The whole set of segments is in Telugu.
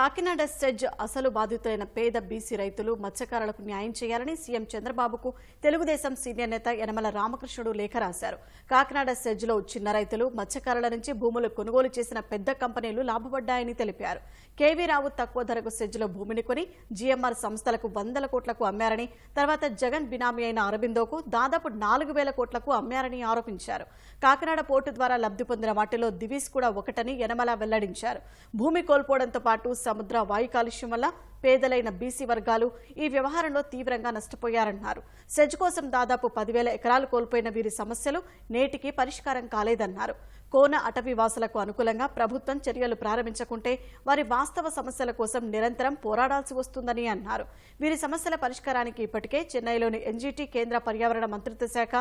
కాకినాడ సెజ్ అసలు బాధితులైన పేద బీసీ రైతులు మత్స్యకారులకు న్యాయం చేయాలని సీఎం చంద్రబాబుకు తెలుగుదేశం సీనియర్ నేత యనమల రామకృష్ణుడు లేఖ రాశారు. కాకినాడ సెజ్లో చిన్న రైతులు మత్స్యకారుల నుంచి భూములు కొనుగోలు చేసిన పెద్ద కంపెనీలు లాభపడ్డాయని తెలిపారు. కేవీ రావు తక్కువ ధరకు సెజ్లో భూమిని కొని జీఎంఆర్ సంస్థలకు వందల కోట్లకు అమ్మారని తర్వాత జగన్ బినామీ అయిన అరబిందోకు దాదాపు నాలుగు వేల కోట్లకు అమ్మారని ఆరోపించారు. కాకినాడ పోర్టు ద్వారా లబ్ధి పొందిన వాటిలో దివీస్ కూడా ఒకటని యనమల వెల్లడించారు. భూమి కోల్పోవడంతో పాటు సముద్ర వాయు కాలుష్యం వల్ల పేదలైన బీసీ వర్గాలు ఈ వ్యవహారంలో తీవ్రంగా నష్టపోయారన్నారు. సెజ్ కోసం దాదాపు పదివేల ఎకరాలు కోల్పోయిన వీరి సమస్యలు నేటికి పరిష్కారం కాలేదన్నారు. కోన అటవీ వాసులకు అనుకూలంగా ప్రభుత్వం చర్యలు ప్రారంభించకుంటే వారి వాస్తవ సమస్యల కోసం నిరంతరం పోరాడాల్సి వస్తుందని అన్నారు. వీరి సమస్యల పరిష్కారానికి ఇప్పటికే చెన్నైలోని ఎన్జీటీ కేంద్ర పర్యావరణ మంత్రిత్వ శాఖ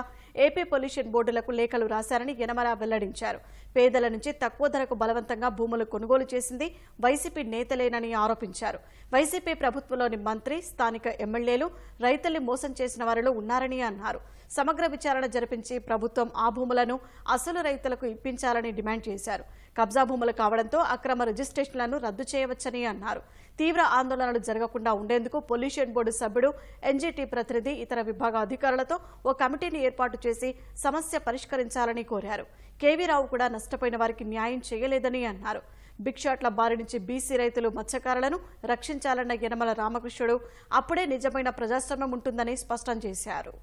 ఏపీ పొల్యూషన్ బోర్డులకు లేఖలు రాశారని యనమల వెల్లడించారు. పేదల నుంచి తక్కువ ధరకు బలవంతంగా భూములు కొనుగోలు చేసింది వైసీపీ నేతలేనని ఆరోపించారు. వైసీపీ ప్రభుత్వంలోని మంత్రి స్థానిక ఎమ్మెల్యేలు రైతుల్ని మోసం చేసిన వారిలో ఉన్నారని అన్నారు. సమగ్ర విచారణ జరిపించి ప్రభుత్వం ఆ భూములను అసలు రైతులకు ఇప్పించాలని డిమాండ్ చేశారు. కబ్జా భూములు కావడంతో అక్రమ రిజిస్ట్రేషన్లను రద్దు చేయవచ్చని అన్నారు. తీవ్ర ఆందోళనలు జరగకుండా ఉండేందుకు పొల్యూషన్ బోర్డు సభ్యుడు ఎన్జీటీ ప్రతినిధి ఇతర విభాగ అధికారులతో ఓ కమిటీని ఏర్పాటు చేసి సమస్య పరిష్కరించాలని కోరారు. కేవీరావు కూడా నష్టపోయిన వారికి న్యాయం చేయలేదని అన్నారు. బిక్షాట్ల బారి నుంచి బీసీ రైతులు మత్స్యకారులను రక్షించాలన్న యనమల రామకృష్ణుడు అప్పుడే నిజమైన ప్రజాస్వామ్యం ఉంటుందని స్పష్టం చేశారు.